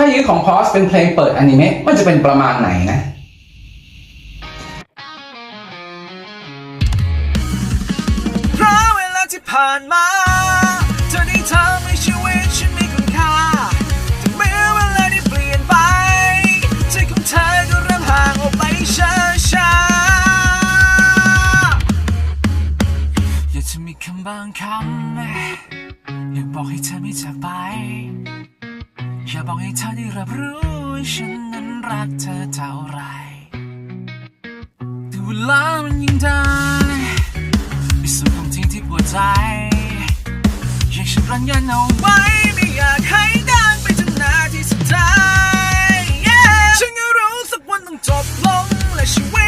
ถ้ายืดของพอสเป็นเพลงเปิดอนิเมะมันจะเป็นประมาณไหนนะเพราะเวลาที่ผ่านมาเธอได้ทำให้ชีวิตฉันมีคุณค่าแต่เมื่อเวลาได้เปลี่ยนไปใจของเธอก็เริ่มห่างออกไปช้าๆอยากจะมีคำบางคำอยากบอกให้เธอไม่จากไป อย่าบอกให้เธอได้รับรู้ฉันนั้นรักเธอเท่าไรแต่เวลามันยิ่งได้มีส่วงทิ้งที่ปวดใจอยากฉันรันยันเอาไว้ไม่อยากให้ดังไปจนนาทีสุดท้าย yeah! ฉันก็รู้สักวันต้องจบลงและชีวิต